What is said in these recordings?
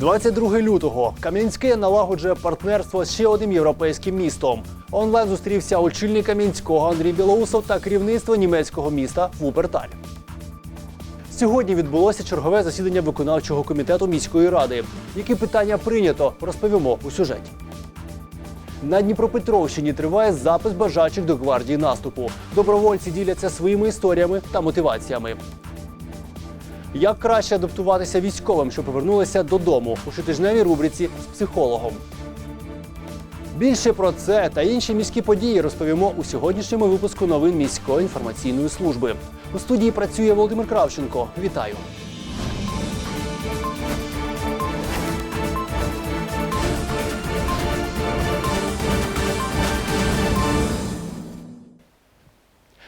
22 лютого Кам'янське налагоджує партнерство з ще одним європейським містом. Онлайн зустрівся очільник Кам'янського Андрій Білоусов та керівництво німецького міста Вуперталь. Сьогодні відбулося чергове засідання виконавчого комітету міської ради. Які питання прийнято, розповімо у сюжеті. На Дніпропетровщині триває запис бажаючих до гвардії наступу. Добровольці діляться своїми історіями та мотиваціями. Як краще адаптуватися військовим, що повернулися додому у щотижневій рубриці з психологом. Більше про це та інші міські події розповімо у сьогоднішньому випуску новин міської інформаційної служби. У студії працює Володимир Кравченко. Вітаю!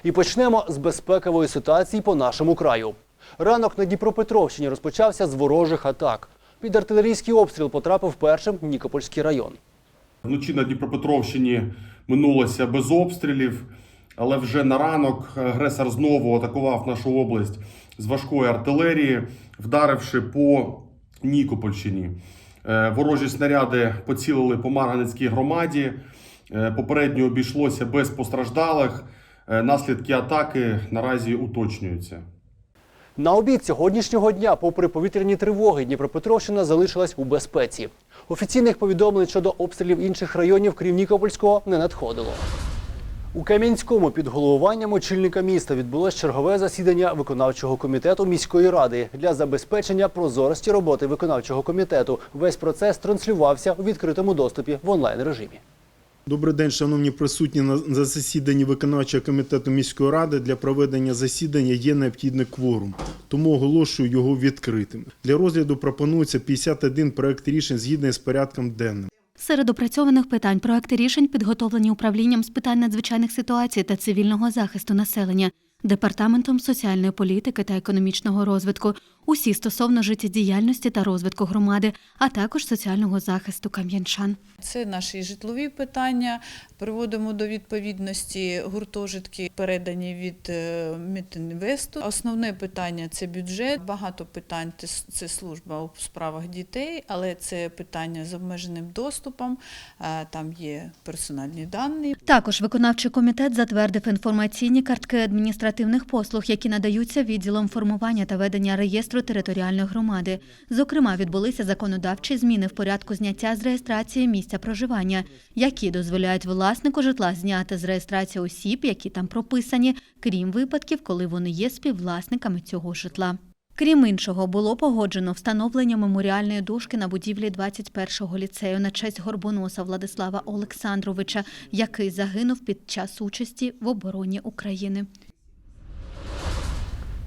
І почнемо з безпекової ситуації по нашому краю. Ранок на Дніпропетровщині розпочався з ворожих атак. Під артилерійський обстріл потрапив першим Нікопольський район. Вночі на Дніпропетровщині минулося без обстрілів, але вже на ранок агресор знову атакував нашу область з важкої артилерії, вдаривши по Нікопольщині. Е, Ворожі снаряди поцілили по Марганецькій громаді. Е, Попередньо обійшлося без постраждалих. Е, Наслідки атаки наразі уточнюються. На обід сьогоднішнього дня, попри повітряні тривоги, Дніпропетровщина залишилась у безпеці. Офіційних повідомлень щодо обстрілів інших районів, крім Нікопольського, не надходило. У Кам'янському під головуванням очільника міста відбулось чергове засідання виконавчого комітету міської ради для забезпечення прозорості роботи виконавчого комітету. Весь процес транслювався у відкритому доступі в онлайн режимі. Добрий день, шановні присутні на засіданні виконавчого комітету міської ради. Для проведення засідання є необхідний кворум, тому оголошую його відкритим. Для розгляду пропонується 51 проект рішень згідно з порядком денним. Серед опрацьованих питань проекти рішень підготовлені управлінням з питань надзвичайних ситуацій та цивільного захисту населення, департаментом соціальної політики та економічного розвитку, усі стосовно життєдіяльності та розвитку громади, а також соціального захисту кам'янчан. Це наші житлові питання. Приводимо до відповідності гуртожитки, передані від е, Мітінвесту. Основне питання це бюджет. Багато питань це- служба у справах дітей, але це питання з обмеженим доступом. Там є персональні дані. Також виконавчий комітет затвердив інформаційні картки адміністративних послуг, які надаються відділом формування та ведення реєстру територіальної громади. Зокрема, відбулися законодавчі зміни в порядку зняття з реєстрації місця проживання, які дозволяють власнику житла зняти з реєстрації осіб, які там прописані, крім випадків, коли вони є співвласниками цього житла. Крім іншого, було погоджено встановлення меморіальної дошки на будівлі 21-го ліцею на честь горбоноса Владислава Олександровича, який загинув під час участі в обороні України.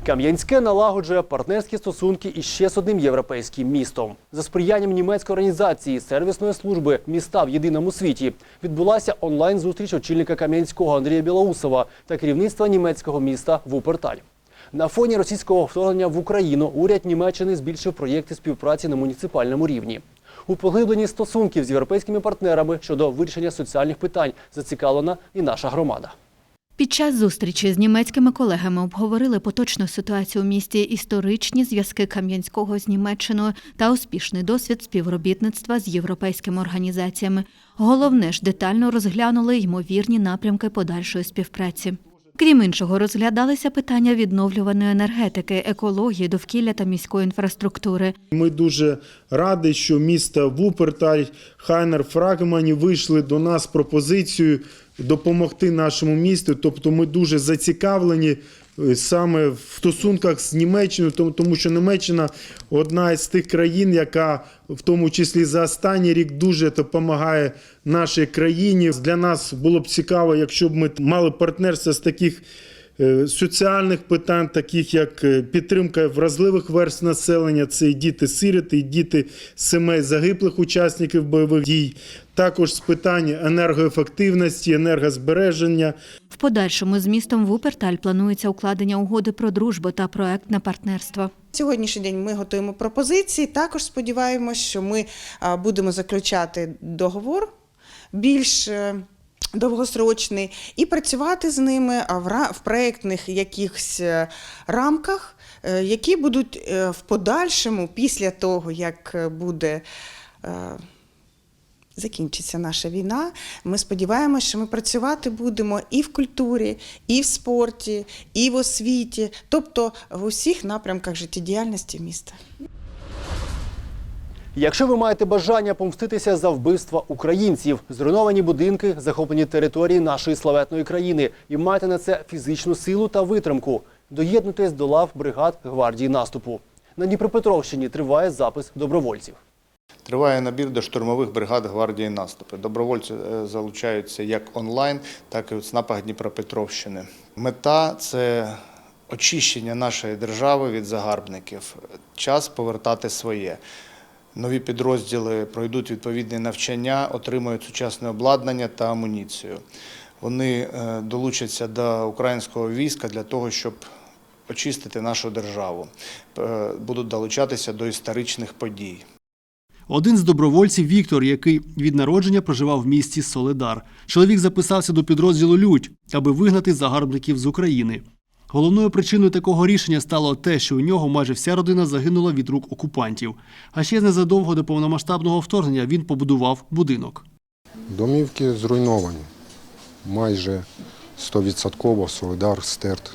Кам'янське налагоджує партнерські стосунки іще з одним європейським містом. За сприянням німецької організації сервісної служби міста в єдиному світі відбулася онлайн-зустріч очільника Кам'янського Андрія Білоусова та керівництва німецького міста Вуперталь. На фоні російського вторгнення в Україну уряд Німеччини збільшив проєкти співпраці на муніципальному рівні. У поглибленні стосунків з європейськими партнерами щодо вирішення соціальних питань зацікавлена і наша громада. Під час зустрічі з німецькими колегами обговорили поточну ситуацію у місті, історичні зв'язки Кам'янського з Німеччиною та успішний досвід співробітництва з європейськими організаціями. Головне ж детально розглянули ймовірні напрямки подальшої співпраці. Крім іншого, розглядалися питання відновлюваної енергетики, екології, довкілля та міської інфраструктури. Ми дуже раді, що місто Вуперталь, Хайнер, Фрагмані вийшли до нас з пропозицією допомогти нашому місту. Тобто ми дуже зацікавлені е, саме в стосунках з Німеччиною, тому- що Німеччина одна із тих країн, яка в тому числі за останній рік дуже допомагає нашій країні. Для нас було б цікаво, якщо б ми мали партнерство з таких. Е, Соціальних питань, таких як е, підтримка вразливих верств населення, це і діти сироти, і діти сімей загиблих учасників бойових дій, також з питань енергоефективності, енергозбереження, В подальшому з містом Вуперталь планується укладення угоди про дружбу та проектне партнерство. Сьогоднішній день ми готуємо пропозиції. Також сподіваємось, що ми будемо заключати договор більш е, довгосрочний і працювати з ними в в проєктних якихось е, рамках е, які будуть е, в подальшому, після того, як буде. Закінчиться наша війна. Ми сподіваємося, що ми працювати будемо і в культурі, і в спорті, і в освіті, тобто в усіх напрямках життєдіяльності міста. Якщо ви маєте бажання помститися за вбивства українців, зруйновані будинки, захоплені території нашої славетної країни, і маєте на це фізичну силу та витримку, доєднуйтесь до лав бригад гвардії наступу. На Дніпропетровщині триває запис добровольців. Триває набір до штурмових бригад гвардії наступу. Добровольці е, залучаються як онлайн, так і в ЦНАПах Дніпропетровщини. Мета це очищення нашої держави від загарбників. Час повертати своє. Нові підрозділи пройдуть відповідне навчання, отримають сучасне обладнання та амуніцію. Вони е, долучаться до українського війська для того, щоб очистити нашу державу. Е, Будуть долучатися до історичних подій. Один з добровольців Віктор, який від народження проживав в місті Соледар. Чоловік записався до підрозділу Людь, аби вигнати загарбників з України. Головною причиною такого рішення стало те, що у нього майже вся родина загинула від рук окупантів. А ще незадовго до повномасштабного вторгнення він побудував будинок. Домівки зруйновані. Майже 100% Солидар стерт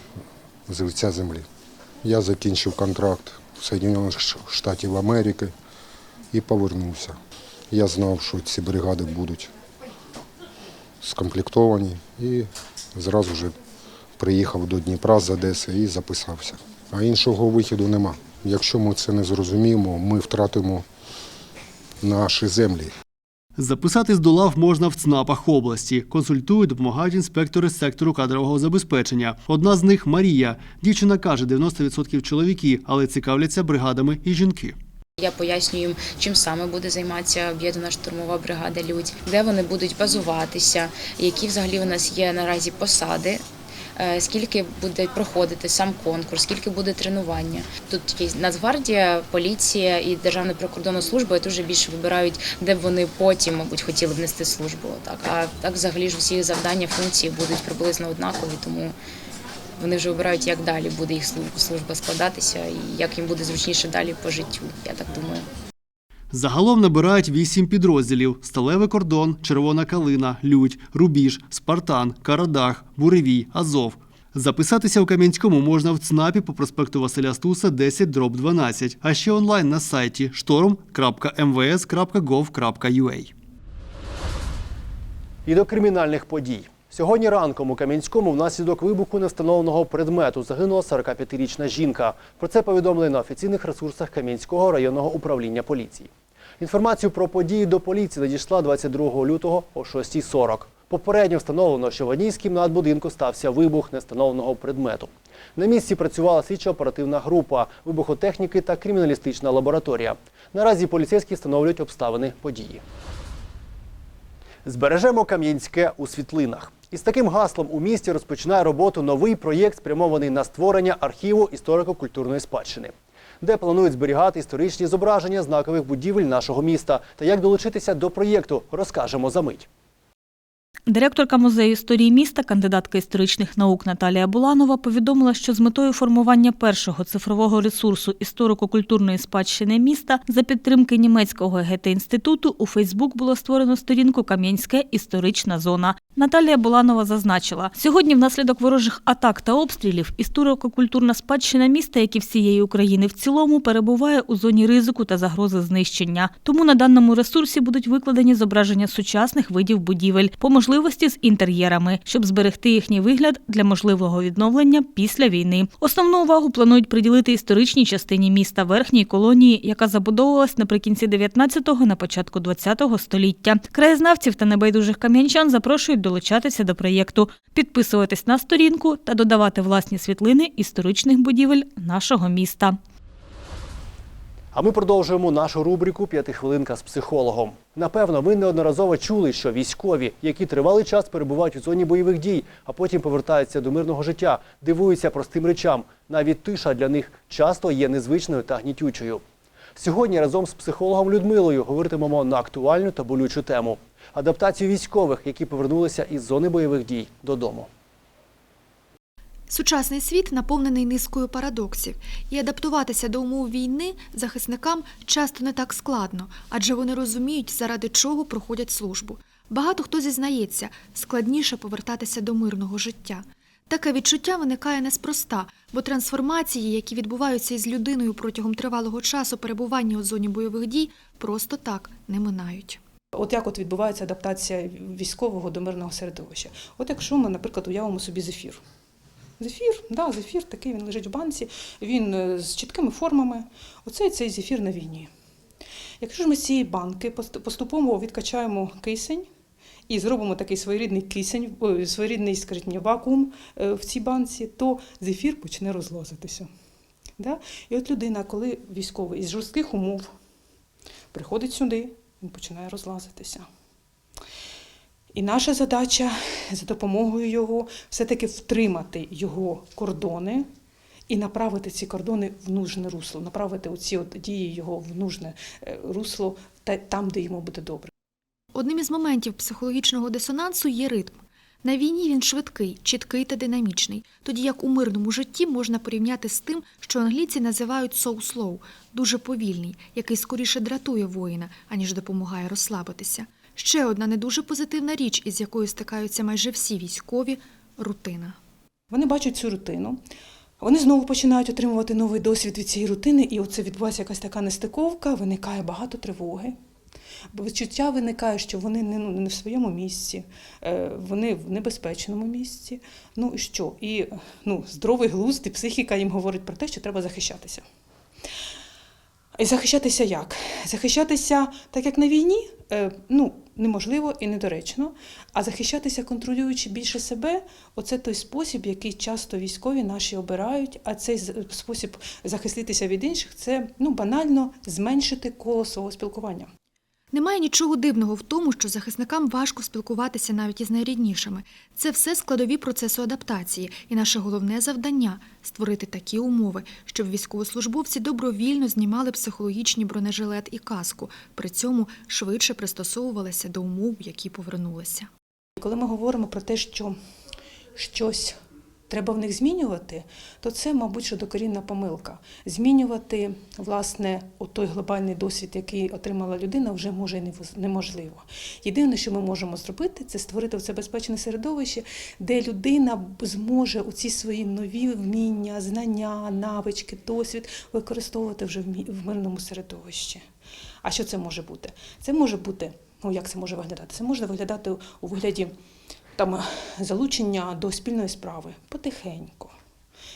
з лиця землі. Я закінчив контракт в Соєдинених Штатів Америки і повернувся. Я знав, що ці бригади будуть скомплектовані і зразу ж приїхав до Дніпра з Одеси і записався. А іншого виходу нема. Якщо ми це не зрозуміємо, ми втратимо наші землі. Записатись до лав можна в ЦНАПах області. Консультують, допомагають інспектори з сектору кадрового забезпечення. Одна з них Марія. Дівчина каже, 90% чоловіки, але цікавляться бригадами і жінки. Я пояснюю їм, чим саме буде займатися об'єднана штурмова бригада Людь, де вони будуть базуватися, які взагалі у нас є наразі посади. Е, Скільки буде проходити сам конкурс, скільки буде тренування? Тут є Нацгвардія, поліція і Державна прикордонна служба. і Тут вже більше вибирають, де б вони потім, мабуть, хотіли б нести службу. Так а так, взагалі ж усі завдання, функції будуть приблизно однакові, тому вони вже вибирають, як далі буде їх служба складатися і як їм буде зручніше далі по життю. Я так думаю. Загалом набирають вісім підрозділів: Сталевий кордон, Червона калина, Людь, Рубіж, Спартан, Карадах, Буревій, Азов. Записатися у Кам'янському можна в ЦНАПі по проспекту Василя Стуса 10 дроб 12, а ще онлайн на сайті shtorm.mvs.gov.ua. І до кримінальних подій. Сьогодні ранком у Кам'янському внаслідок вибуху невстановленого предмету загинула 45-річна жінка. Про це повідомили на офіційних ресурсах Кам'янського районного управління поліції. Інформацію про події до поліції надійшла 22 лютого о 6.40. Попередньо встановлено, що в одній з кімнат будинку стався вибух невстановленого предмету. На місці працювала слідчо-оперативна група, вибухотехніки та криміналістична лабораторія. Наразі поліцейські встановлюють обставини події. Збережемо Кам'янське у світлинах. Із таким гаслом у місті розпочинає роботу новий проєкт, спрямований на створення архіву історико-культурної спадщини, де планують зберігати історичні зображення знакових будівель нашого міста. Та як долучитися до проєкту, розкажемо за мить. Директорка музею історії міста, кандидатка історичних наук Наталія Буланова повідомила, що з метою формування першого цифрового ресурсу історико-культурної спадщини міста за підтримки німецького ГЕТЕ-інституту у Фейсбук було створено сторінку Кам'янське історична зона. Наталія Буланова зазначила, сьогодні внаслідок ворожих атак та обстрілів історико-культурна спадщина міста, як і всієї України в цілому, перебуває у зоні ризику та загрози знищення. Тому на даному ресурсі будуть викладені зображення сучасних видів будівель, по можливості з інтер'єрами, щоб зберегти їхній вигляд для можливого відновлення після війни. Основну увагу планують приділити історичній частині міста верхній колонії, яка забудовувалась наприкінці 19-го, на початку 20-го століття. Краєзнавців та небайдужих кам'янчан запрошують долучатися до проєкту, підписуватись на сторінку та додавати власні світлини історичних будівель нашого міста. А ми продовжуємо нашу рубрику П'ятихвилинка з психологом. Напевно, ви неодноразово чули, що військові, які тривалий час перебувають у зоні бойових дій, а потім повертаються до мирного життя, дивуються простим речам. Навіть тиша для них часто є незвичною та гнітючою. Сьогодні разом з психологом Людмилою говоритимемо на актуальну та болючу тему адаптацію військових, які повернулися із зони бойових дій додому. Сучасний світ наповнений низкою парадоксів, і адаптуватися до умов війни захисникам часто не так складно, адже вони розуміють, заради чого проходять службу. Багато хто зізнається, складніше повертатися до мирного життя. Таке відчуття виникає неспроста, бо трансформації, які відбуваються із людиною протягом тривалого часу перебування у зоні бойових дій, просто так не минають. От як от відбувається адаптація військового до мирного середовища? От якщо ми, наприклад, уявимо собі зефір. Зефір, да, зефір такий, він лежить в банці, він е, з чіткими формами. Оцей цей зефір на війні. Якщо ж ми з цієї банки поступово відкачаємо кисень і зробимо такий своєрідний кисень, своєрідний, скажіть вакуум е, в цій банці, то зефір почне розлазитися. Да? І от людина, коли військовий із жорстких умов приходить сюди, він починає розлазитися. І наша задача за допомогою його все-таки втримати його кордони і направити ці кордони в нужне русло, направити оці от дії його в нужне е, русло та- там, де йому буде добре. Одним із моментів психологічного дисонансу є ритм. На війні він швидкий, чіткий та динамічний, тоді як у мирному житті можна порівняти з тим, що англійці називають «so slow» – дуже повільний, який скоріше дратує воїна, аніж допомагає розслабитися. Ще одна не дуже позитивна річ, із якою стикаються майже всі військові – рутина. Вони бачать цю рутину. Вони знову починають отримувати новий досвід від цієї рутини, і оце відбувається якась така нестиковка, виникає багато тривоги. Бо відчуття виникає, що вони не, ну, не в своєму місці, е, вони в небезпечному місці. Ну і що? І ну, здоровий глузд і психіка їм говорить про те, що треба захищатися. І захищатися як? Захищатися так, як на війні, е, ну, неможливо і недоречно. А захищатися, контролюючи більше себе, оце той спосіб, який часто військові наші обирають. А цей спосіб захиститися від інших це ну, банально зменшити коло свого спілкування. Немає нічого дивного в тому, що захисникам важко спілкуватися навіть із найріднішими. Це все складові процесу адаптації, і наше головне завдання створити такі умови, щоб військовослужбовці добровільно знімали психологічні бронежилет і каску, при цьому швидше пристосовувалися до умов, які повернулися. Коли ми говоримо про те, що щось треба в них змінювати, то це, мабуть, що докорінна помилка. Змінювати, власне, той глобальний досвід, який отримала людина, вже може неможливо. Єдине, що ми можемо зробити, це створити це безпечне середовище, де людина зможе оці свої нові вміння, знання, навички, досвід використовувати вже в мирному середовищі. А що це може бути? Це може бути, ну як це може виглядати? Це може виглядати у вигляді там залучення до спільної справи потихеньку.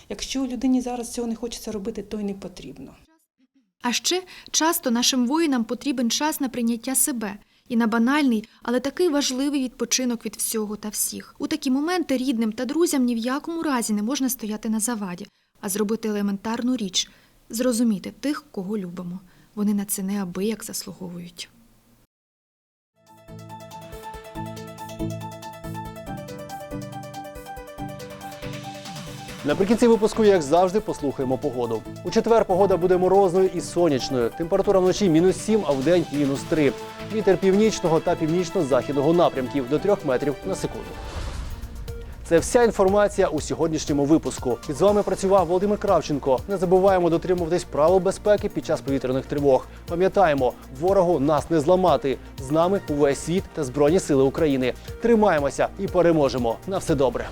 Якщо людині зараз цього не хочеться робити, то й не потрібно. А ще часто нашим воїнам потрібен час на прийняття себе і на банальний, але такий важливий відпочинок від всього та всіх. У такі моменти рідним та друзям ні в якому разі не можна стояти на заваді, а зробити елементарну річ зрозуміти тих, кого любимо. Вони на це неабияк заслуговують. Наприкінці випуску, як завжди, послухаємо погоду. У четвер погода буде морозною і сонячною. Температура вночі мінус 7, а вдень мінус 3. Вітер північного та північно-західного напрямків до 3 метрів на секунду. Це вся інформація у сьогоднішньому випуску. І з вами працював Володимир Кравченко. Не забуваємо дотримуватись правил безпеки під час повітряних тривог. Пам'ятаємо, ворогу нас не зламати. З нами увесь світ та Збройні Сили України. Тримаємося і переможемо. На все добре.